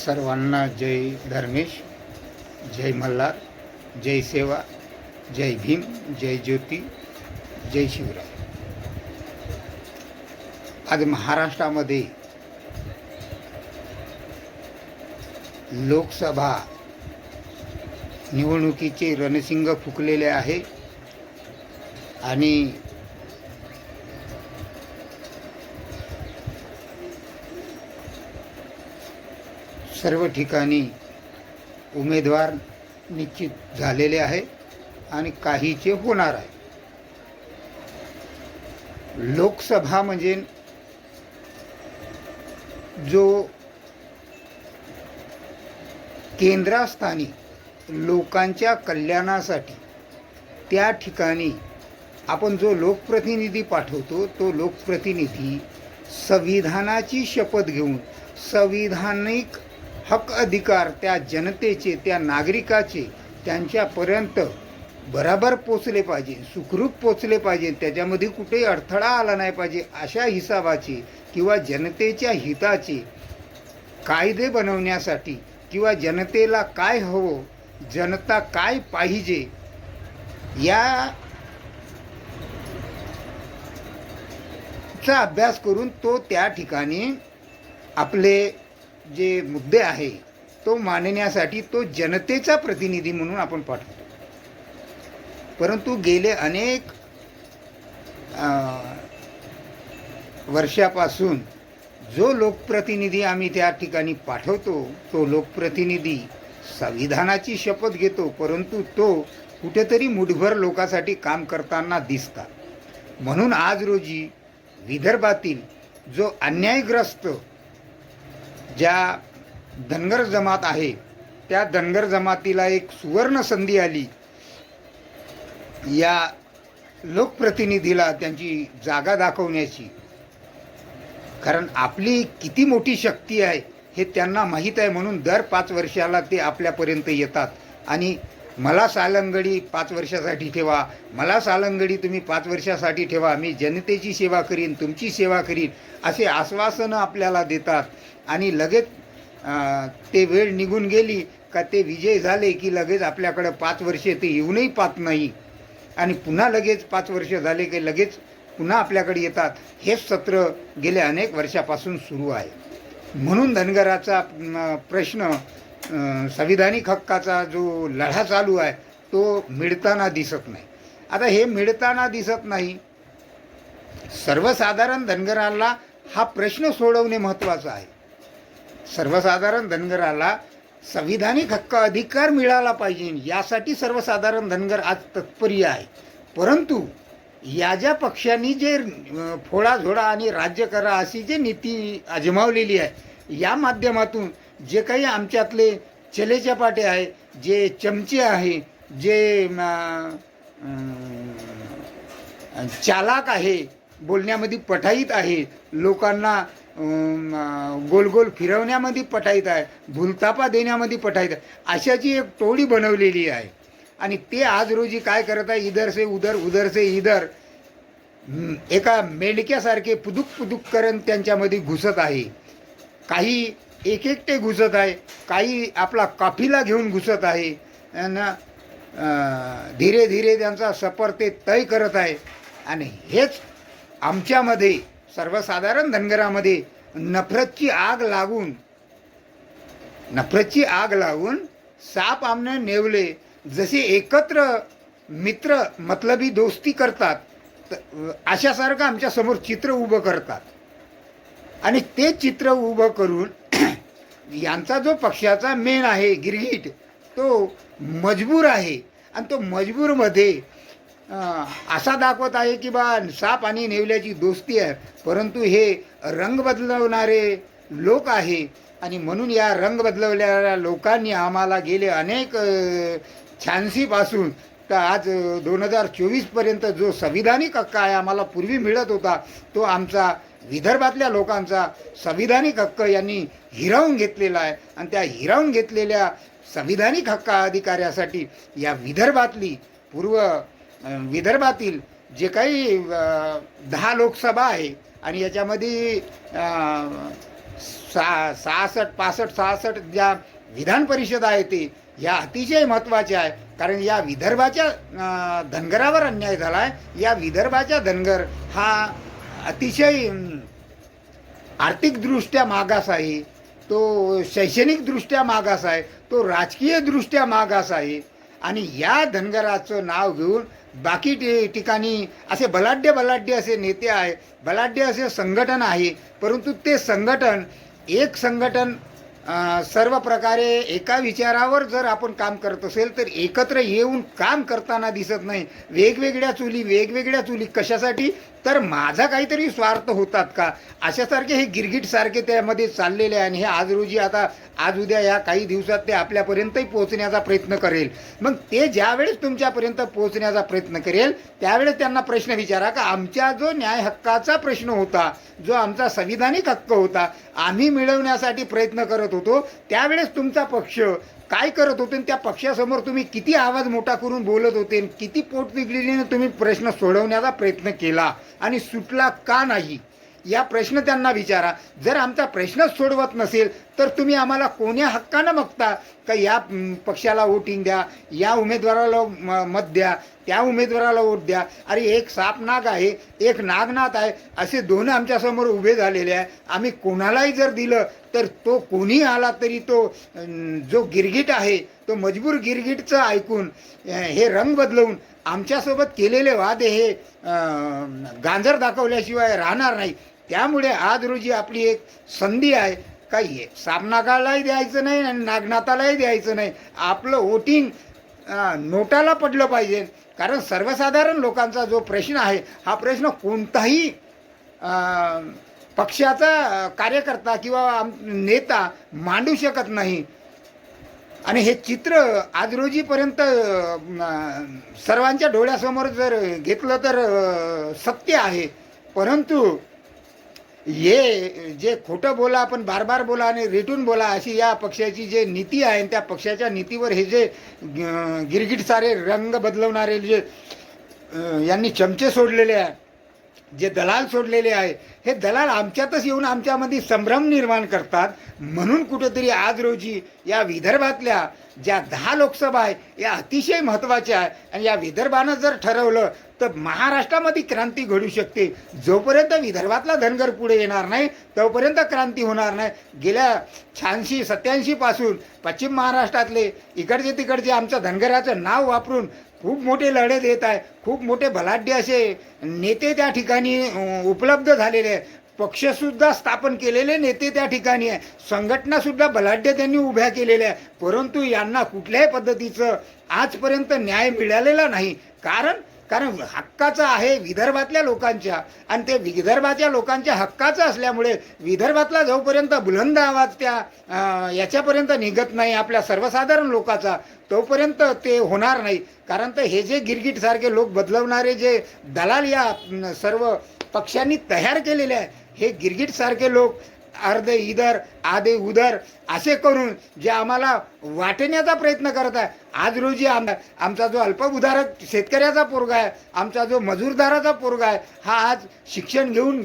सर्वांना जय धर्मेश जय मल्हार जय सेवा जय भीम जय ज्योती जय शिवराय. आज महाराष्ट्रामध्ये लोकसभा निवडणुकीचे रणसिंग फुकलेले आहे आणि सर्व ठिकाणी उमेदवार निश्चित झालेले आहे आणि काहीचे होणार आहे. लोकसभा म्हणजे जो केंद्रस्थानी लोकांच्या कल्याणासाठी त्या ठिकाणी आपण जो लोकप्रतिनिधी पाठवतो तो लोकप्रतिनिधी संविधानाची शपथ घेऊन संविधानिक हक अधिकार त्या जनतेचे त्या नागरिकाचे त्यांच्यापर्यंत बराबर पोचले पाहिजे सुखरूप पोचले पाहिजे. त्याच्यामध्ये कुठेही अडथळा आला नाही पाहिजे अशा हिसाबाचे किंवा जनतेच्या हिताचे कायदे बनवण्यासाठी किंवा जनतेला काय हवं जनता काय पाहिजे या चा अभ्यास करून तो त्या ठिकाणी आपले जे मुद्दे आहे तो मांडण्यासाठी तो जनतेचा प्रतिनिधी म्हणून आपण पाठवतो. परंतु गेले अनेक वर्षापासून जो लोकप्रतिनिधी आम्ही त्या ठिकाणी पाठवतो तो लोकप्रतिनिधी संविधानाची शपथ घेतो परंतु तो कुठेतरी मुठभर लोकांसाठी काम करताना दिसतात. म्हणून आज रोजी विदर्भातील जो अन्यायग्रस्त ज्या धनगर जमात आहे त्या धनगर जमातीला एक सुवर्ण संधी आली. या लोकप्रतिनिधीला त्यांची जागा दाखवण्याची. कारण आपली किती मोठी शक्ती आहे हे त्यांना माहीत आहे म्हणून दर पाच वर्षाला ते आपल्यापर्यंत येतात. आणि मला सालंगडी पाच वर्षासाठी ठेवा. मला सालंगडी तुम्ही पाच वर्षासाठी ठेवा. मी जनतेची सेवा करीन तुमची सेवा करीन असे आश्वासनं आपल्याला देतात. आणि लगेच ते वेळ निघून गेली का ते विजय झाले की लगेच आपल्याकडं पाच वर्षे ते येऊनही पाहत नाही. आणि पुन्हा लगेच पाच वर्ष झाले की लगेच पुन्हा आपल्याकडे येतात. हेच सत्र गेल्या अनेक वर्षापासून सुरू आहे. म्हणून धनगराचा प्रश्न संविधानिक हक्काचा जो लढा चालू आहे तो मिळताना दिसत नाही. आता हे मिळताना दिसत नाही सर्वसाधारण धनगराला हा प्रश्न सोडवणे महत्त्वाचं आहे. सर्वसाधारण धनगराला संविधानिक हक्क अधिकार मिळाला पाहिजे यासाठी सर्वसाधारण धनगर आज तत्पर्य आहे. परंतु या ज्या पक्षांनी जे फोडाझोडा आणि राज्य करा अशी जे नीती आजमावलेली आहे या माध्यमातून जे काही आमच्यातले चलेचपाटे आहे जे चमचे आहे जे चालाक आहे बोलण्यामध्ये पठाईत आहे लोकांना गोल गोल फिरवण्यामध्ये पठाईत आहे भूलतापा देण्यामध्ये पठाईत आहे अशाची एक टोळी बनवलेली आहे. आणि ते आज रोजी काय करत आहे इधर से उधर उधर से इधर एका मेंढक्यासारखे पुदुक पुदुक करण त्यांच्यामध्ये घुसत आहे. काही एक एकटे घुसत आहे. काही आपला काफिला घेऊन घुसत आहे. आणि धीरे धीरे त्यांचा सफर ते तय करत आहे. आणि हेच आमच्यामध्ये सर्वसाधारण धनगरामध्ये नफरतची आग लागून नफरतची आग लागून साप आमने नेवले. जसे एकत्र मित्र मतलबी दोस्ती करतात अशासारखं आमच्यासमोर चित्र उभं करतात. आणि ते चित्र उभं करून यांचा जो पक्षाचा मेन आहे गिरहिट तो मजबूर आहे. आणि तो मजबूरमध्ये असा दाखवत आहे की बा साप आणि नेवल्याची दोस्ती आहे. परंतु हे रंग बदलवणारे लोक आहे. आणि म्हणून या रंग बदलवलेल्या लोकांनी आम्हाला गेले अनेक छानसीपासून तर आज दोन हजार चोवीसपर्यंत जो संविधानिक हक्क आहे आम्हाला पूर्वी मिळत होता तो आमचा विदर्भातल्या लोकांचा संविधानिक हक्क यांनी हिरावून घेतलेला आहे. आणि त्या हिरावून घेतलेल्या संविधानिक हक्क अधिकाऱ्यासाठी या विदर्भातली पूर्व विदर्भातील जे काही दहा लोकसभा आहे आणि याच्यामध्ये सा सहासष्ट पासष्ट सहासष्ट ज्या विधान परिषद आहे ते या अतिशय महत्त्वाच्या आहे. कारण या विदर्भाच्या धनगरावर अन्याय झाला आहे. या विदर्भाच्या धनगर हा अतिशय आर्थिकदृष्ट्या मागास आहे तो शैक्षणिकदृष्ट्या मागास आहे तो राजकीयदृष्ट्या मागास आहे आणि या धनगराचं नाव घेऊन बाकी ठिकाणी असे बलाढ्य बलाढ्य असे नेते आहे बलाढ्य असे संघटन आहे परंतु ते संघटन एक संघटन सर्व प्रकारे एका विचारावर जर आपण काम करत असेल तर एकत्र येऊन काम करताना दिसत नाही. वेगवेगळ्या चुली वेगवेगळ्या चुली कशासाठी? तर माझा काहीतरी स्वार्थ होतात का? अशासारखे हे गिरगिटसारखे त्यामध्ये चाललेले आहे आणि हे आज रोजी आता आज उद्या या काही दिवसात ते आपल्यापर्यंतही पोहोचण्याचा प्रयत्न करेल. मग ते ज्यावेळेस तुमच्यापर्यंत पोहोचण्याचा प्रयत्न करेल त्यावेळेस त्यांना प्रश्न विचारा का आमच्या जो न्याय हक्काचा प्रश्न होता जो आमचा संविधानिक हक्क होता आम्ही मिळवण्यासाठी प्रयत्न करत होतो त्यावेळेस तुमचा पक्ष काय करत होते आणि त्या पक्षासमोर तुम्ही किती आवाज मोठा करून बोलत होते आणि किती पोटतिडकीने तुम्ही प्रश्न सोडवण्याचा प्रयत्न केला आणि सुटला का नाही? या प्रश्न त्यांना विचारा. जर आमचा प्रश्नच सोडवत नसेल तर तुम्ही आम्हाला कोण्या हक्कानं बघता? का या पक्षाला वोटिंग द्या या उमेदवाराला म- मत द्या त्या उमेदवाराला वोट द्या? अरे एक सापनाग आहे एक नागनाथ आहे असे दोन आमच्यासमोर उभे झालेले आहे. आम्ही कोणालाही जर दिलं तर तो कोणी आला तरी तो जो गिरगिट आहे तो मजबूर गिरगिटचं ऐकून हे रंग बदलवून आमच्यासोबत केलेले वादे हे गांजर दाखवल्याशिवाय राहणार नाही. त्यामुळे आज रोजी आपली एक संधी आहे. काही सामनागालाही द्यायचं नाही आणि नागनाथालाही द्यायचं नाही. आपलं वोटिंग नोटाला पडलं पाहिजे. कारण सर्वसाधारण लोकांचा जो प्रश्न आहे हा प्रश्न कोणताही पक्षाचा कार्यकर्ता किंवा आम- नेता मांडू शकत नाही. आणि हे चित्र आज रोजीपर्यंत सर्वांच्या डोळ्यासमोर जर घेतलं तर सत्य आहे. परंतु हे जे खोटं बोला आपण बार बार बोला आणि रेटून बोला अशी या पक्षाची जे नीती आहे त्या पक्षाच्या नीतीवर हे जे गिरगिट सारे रंग बदलवणारे जे यांनी चमचे सोडलेले आहे. जे दलाल सोडलेले आहे हे दलाल आमच्यातच येऊन आमच्यामध्ये संभ्रम निर्माण करतात. म्हणून कुठेतरी आज रोजी या विदर्भातल्या ज्या दहा लोकसभा आहे या अतिशय महत्त्वाच्या आहे. आणि या विदर्भानं जर ठरवलं तर महाराष्ट्रामध्ये क्रांती घडू शकते. जोपर्यंत विदर्भातला धनगर पुढे येणार नाही तोपर्यंत क्रांती होणार नाही. गेल्या शहाऐंशी सत्याऐंशीपासून पश्चिम महाराष्ट्रातले इकडचे तिकडचे आमच्या धनगराचं नाव वापरून खूप मोठे लढे देत आहे. खूप मोठे बलाढ्य असे नेते त्या ठिकाणी उपलब्ध झालेले आहे पक्षसुद्धा स्थापन केलेले नेते त्या ठिकाणी आहे संघटनासुद्धा बलाढ्य त्यांनी उभ्या केलेल्या आहे परंतु यांना कुठल्याही पद्धतीचं आजपर्यंत न्याय मिळालेला नाही. कारण कारण हक्काचं आहे विदर्भातल्या लोकांच्या. आणि ते विदर्भाच्या लोकांच्या हक्काचं असल्यामुळे विदर्भातला जोपर्यंत बुलंद आवाज त्या याच्यापर्यंत निघत नाही आपल्या सर्वसाधारण लोकाचा तोपर्यंत ते होणार नाही. कारण तर हे जे गिरगिटसारखे लोक बदलवणारे जे दलाल या सर्व पक्षांनी तयार केलेले आहे हे गिरगिटसारखे लोक अर्धे इधर आधे उधर असे करून जे आम्हाला वाटण्याचा प्रयत्न करत आहे. आज रोजी आम आमचा जो अल्पउधारक शेतकऱ्याचा पोरगा आहे आमचा जो मजूरदाराचा पोरगा आहे हा आज शिक्षण घेऊन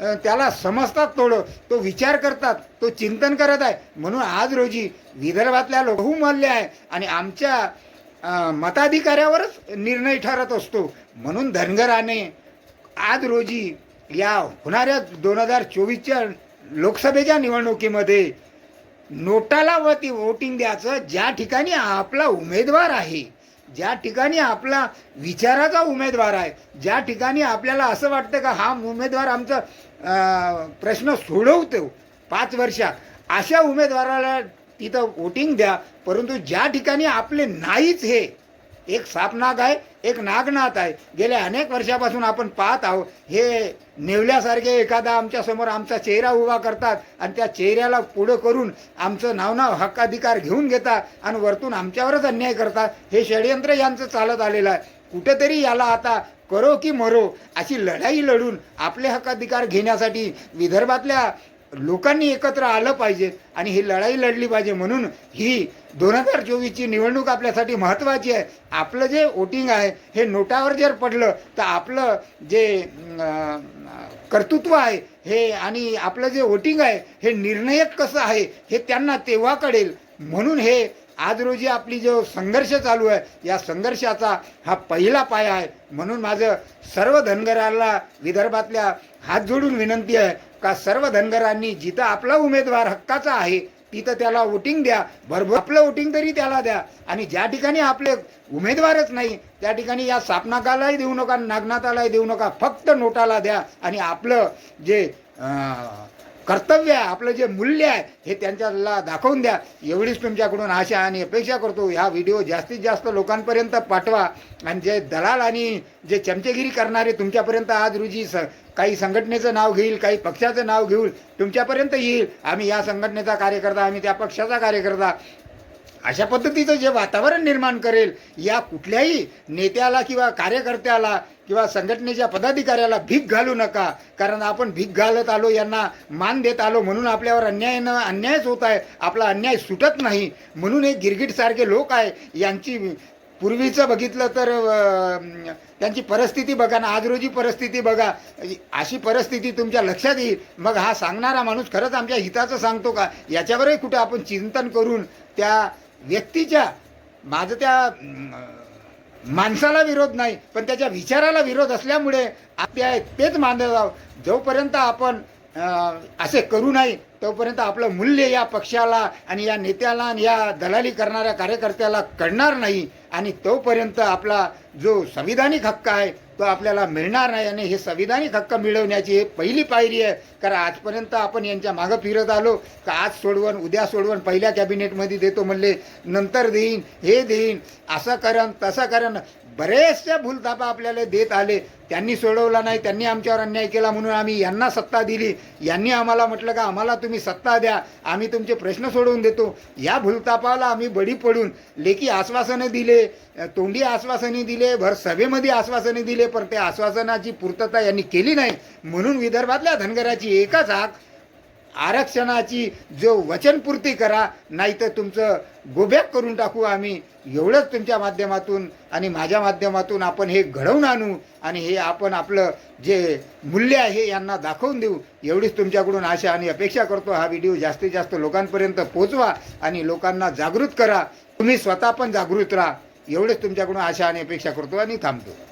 त्याला समजतात थोडं. तो विचार करतात तो चिंतन करत आहे. म्हणून आज रोजी विदर्भातल्या लोक बहुमल्य आहे आणि आमच्या मताधिकाऱ्यावरच निर्णय ठरत असतो. म्हणून धनगराने आज रोजी या होणाऱ्या दोन हजार चोवीसच्या लोकसभेच्या निवडणुकीमध्ये नोटाला वरती वोटिंग द्यायचं ज्या ठिकाणी आपला उमेदवार आहे ज्या ठिकाणी आपला विचाराचा उमेदवार आहे ज्या ठिकाणी आपल्याला असं वाटतं का हा उमेदवार आमचा प्रश्न सोडवतो पाच वर्षात अशा उमेदवाराला तिथं वोटिंग द्या. परंतु ज्या ठिकाणी आपले नाहीच हे एक सापनाग आहे एक नागनाथ आहे. गेल्या अनेक वर्षापासून आपण पाहत आहोत हे नेवल्यासारखे एखादा आमच्यासमोर आमचा चेहरा उभा करतात आणि त्या चेहऱ्याला पुढं करून आमचं नावनाव हक्काधिकार घेऊन घेतात आणि वरतून आमच्यावरच अन्याय करतात. हे षडयंत्र यांचं चालत आलेलं आहे. कुठेतरी याला आता करो की मरो अशी लढाई लढून आपले हक्काधिकार घेण्यासाठी विदर्भातल्या लोकांनी एकत्र आलं पाहिजे आणि ही लढाई लढली पाहिजे म्हणून ही दोन हजार चोवीसची निवडणूक आपल्यासाठी महत्त्वाची आहे. आपलं जे वोटिंग आहे हे नोटावर जर पडलं तर आपलं जे कर्तृत्व आहे हे आणि आपलं जे वोटिंग आहे हे निर्णयक कसं आहे हे त्यांना तेव्हा कळेल. म्हणून हे आज रोजी आपली जो संघर्ष चालू आहे या संघर्षाचा हा पहिला पाया आहे. म्हणून माझं सर्व धनगराला विदर्भातल्या हात जोडून विनंती आहे का सर्व धनगरांनी जिथं आपला उमेदवार हक्काचा आहे तिथं त्याला वोटिंग द्या. भरभर आपलं वोटिंग तरी त्याला द्या. आणि ज्या ठिकाणी आपले उमेदवारच नाही त्या ठिकाणी या सापनाकालाही देऊ नका नागनाथालाही देऊ नका. फक्त नोटाला द्या. आणि आपलं जे कर्तव्य आहे आपलं जे मूल्य आहे हे त्यांच्याला दाखवून द्या. एवढीच तुमच्याकडून आशा आणि अपेक्षा करतो. ह्या व्हिडिओ जास्तीत जास्त लोकांपर्यंत पाठवा. आणि जे दलाल आणि जे चमचेगिरी करणारे तुमच्यापर्यंत आज रोजी स काही संघटनेचं नाव घेईल काही पक्षाचं नाव घेऊन तुमच्यापर्यंत येईल. आम्ही या संघटनेचा कार्यकर्ता आम्ही त्या पक्षाचा कार्यकर्ता. अशा पद्धतीचं जे वातावरण निर्माण करेल या कुठल्याही नेत्याला किंवा कार्यकर्त्याला किंवा संघटनेच्या पदाधिकाऱ्याला भीक घालू नका कारण आपण भीक घालत आलो यांना मान देत आलो म्हणून आपल्यावर अन्यायनं अन्यायच होत आहे आपला अन्याय सुटत नाही म्हणून हे गिरगिटसारखे लोक आहे यांची पूर्वीचं बघितलं तर त्यांची परिस्थिती बघा ना आज रोजी परिस्थिती बघा अशी परिस्थिती तुमच्या लक्षात येईल. मग हा सांगणारा माणूस खरंच आमच्या हिताचं सांगतो का? याच्यावरही कुठं आपण चिंतन करून त्या व्यक्तीच्या माझं त्या माणसाला विरोध नाही पण त्याच्या विचाराला विरोध असल्यामुळे आपल्या तेच मानलं जावं. जोपर्यंत आपण असे करू नाही तोपर्यंत आपलं मूल्य या पक्षाला आणि या नेत्याला आणि या दलाली करणाऱ्या कार्यकर्त्याला कळणार नाही. आणि तोपर्यंत आपला जो संविधानिक हक्क आहे तो आपल्याला मिळणार नाही आणि हे संविधानिक हक्क मिळवण्याची हे पहिली पायरी आहे. कारण आजपर्यंत आपण यांच्या मागं फिरत आलो का आज सोडवण उद्या सोडवण पहिल्या कॅबिनेटमध्ये देतो म्हणले नंतर देईन हे देईन असं करण तसं करण. बरेचशा भूलतापा आपल्याला देत आले. त्यांनी सोडवला नाही त्यांनी आमच्यावर अन्याय केला म्हणून आम्ही यांना सत्ता दिली. यांनी आम्हाला म्हटलं का आम्हाला तुम्ही सत्ता द्या आम्ही तुमचे प्रश्न सोडवून देतो. या भूलतापाला आम्ही बडी पडून लेखी आश्वासनं दिले तोंडी आश्वासने दिले भर सभेमध्ये आश्वासने दिले पण त्या आश्वासनाची पूर्तता यांनी केली नाही. म्हणून विदर्भातल्या धनगराची एकच हाक आरक्षणाची जो वचनपूर्ती करा नाही तर तुमचं गोबॅक करून टाकू आम्ही. एवढंच तुमच्या माध्यमातून आणि माझ्या माध्यमातून आपण हे घडवून आणू आणि हे आपण आपलं जे मूल्य आहे यांना दाखवून देऊ. एवढीच तुमच्याकडून आशा आणि अपेक्षा करतो. हा व्हिडिओ जास्तीत जास्त लोकांपर्यंत पोचवा आणि लोकांना जागृत करा. तुम्ही स्वतः पण जागृत राहा. एवढेच तुमच्याकडून आशा आणि अपेक्षा करतो आणि थांबतो.